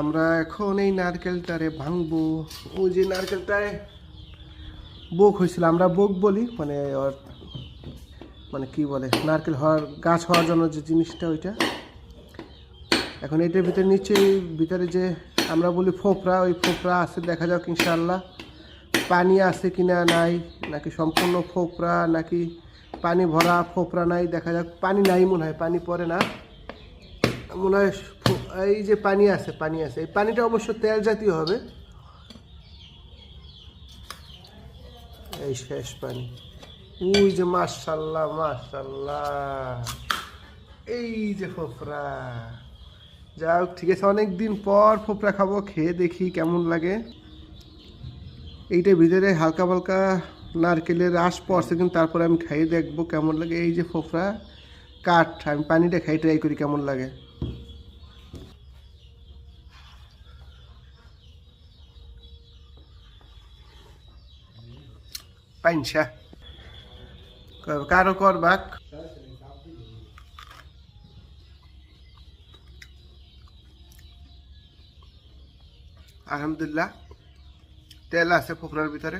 আমরা এখন এই নারকেলটারে ভাঙবো। ওই যে নারকেলটায় বোক হয়েছিল, আমরা বোক বলি মানে মানে কি বলে, নারকেল হওয়ার, গাছ হওয়ার জন্য যে জিনিসটা ওইটা। এখন এটার ভিতরে নিচে, ভিতরে যে আমরা বলি ফোপরা ওই ফোপরা আছে, দেখা যাক ইনশাল্লাহ পানি আছে কিনা নাই, নাকি সম্পূর্ণ ফোপরা নাকি পানি ভরা ফোপরা নাই, দেখা যাক। পানি নাই মনে হয়, পানি পড়ে না। মনে হয় এই যে পানি আছে পানি আছে। এই পানিটা অবশ্য তেল জাতীয় হবে। এই শেষ পানি। ওই যে মাশাল্লাহ মাশাল্লাহ। এই যে ফোপরা যাই হোক, ঠিক আছে অনেক দিন পর ফোপরা খাব, খেয়ে দেখি কেমন লাগে। এইটার ভিতরে হালকা হালকা নারকেলের রস পড়ছে, কিন্তু তারপরে আমি খাইয়ে দেখব কেমন লাগে। এই যে ফোফরা, কাঠ, আমি পানিটা খাই ট্রাই করি কেমন লাগে। পাইনসা কারও করবাক আলহামদুলিল্লাহ তেল আছে ফোকনার ভিতরে